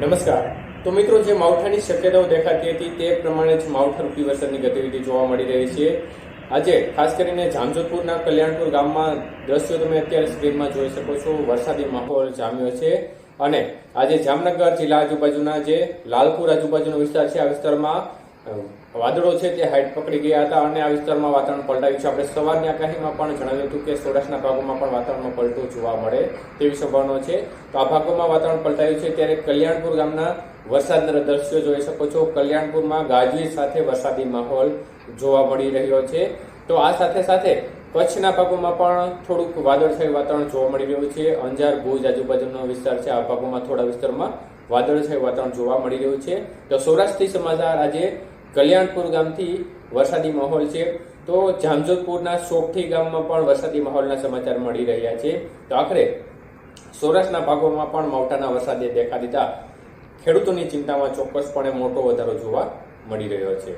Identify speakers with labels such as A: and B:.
A: નમસ્કાર. તો મિત્રો, જે માવઠાની શક્યતાઓ દેખાતી હતી તે પ્રમાણે જ માવઠારૂપી વરસાદની ગતિવિધિ જોવા મળી રહી છે. આજે ખાસ કરીને જામજોધપુરના કલ્યાણપુર ગામમાં દ્રશ્યો તમે અત્યારે સ્ક્રીનમાં જોઈ શકો છો. વરસાદી માહોલ જામ્યો છે અને આજે જામનગર જિલ્લા આજુબાજુના જે લાલપુર આજુબાજુનો વિસ્તાર છે, આ વિસ્તારમાં વાદળો છે તે હાઈટ પકડી ગયા હતા અને આ વિસ્તારમાં વાતાવરણ પલટાયું છે. આપણે સવારની આગાહીમાં પણ જણાવ્યું હતું કે સૌરાષ્ટ્રના ભાગોમાં પણ વાતાવરણમાં પલટો જોવા મળે તેવી સંભાવના છે. તો આ ભાગોમાં વાતાવરણ પલટાયું છે ત્યારે કલ્યાણપુર ગામના વરસાદના દ્રશ્યો જોઈ શકો છો. કલ્યાણપુરમાં ગાજવીજ સાથે વરસાદી માહોલ જોવા મળી રહ્યો છે. તો આ સાથે સાથે કચ્છના ભાગોમાં પણ થોડુંક વાદળછાયું વાતાવરણ જોવા મળી રહ્યું છે. અંજાર, ભુજ આજુબાજુનો વિસ્તાર છે. આ ભાગોમાં થોડા વિસ્તારમાં વાદળછાયું વાતાવરણ જોવા મળી રહ્યું છે. તો સૌરાષ્ટ્રથી સમાચાર આજે કલ્યાણપુર ગામથી વરસાદી માહોલ છે. તો જામજોધપુરના સોગઠી ગામમાં પણ વરસાદી માહોલના સમાચાર મળી રહ્યા છે. તો આખરે સૌરાષ્ટ્રના ભાગોમાં પણ માવઠાના વરસાદે દેખા દીધા. ખેડૂતોની ચિંતામાં ચોક્કસપણે મોટો વધારો જોવા મળી રહ્યો છે.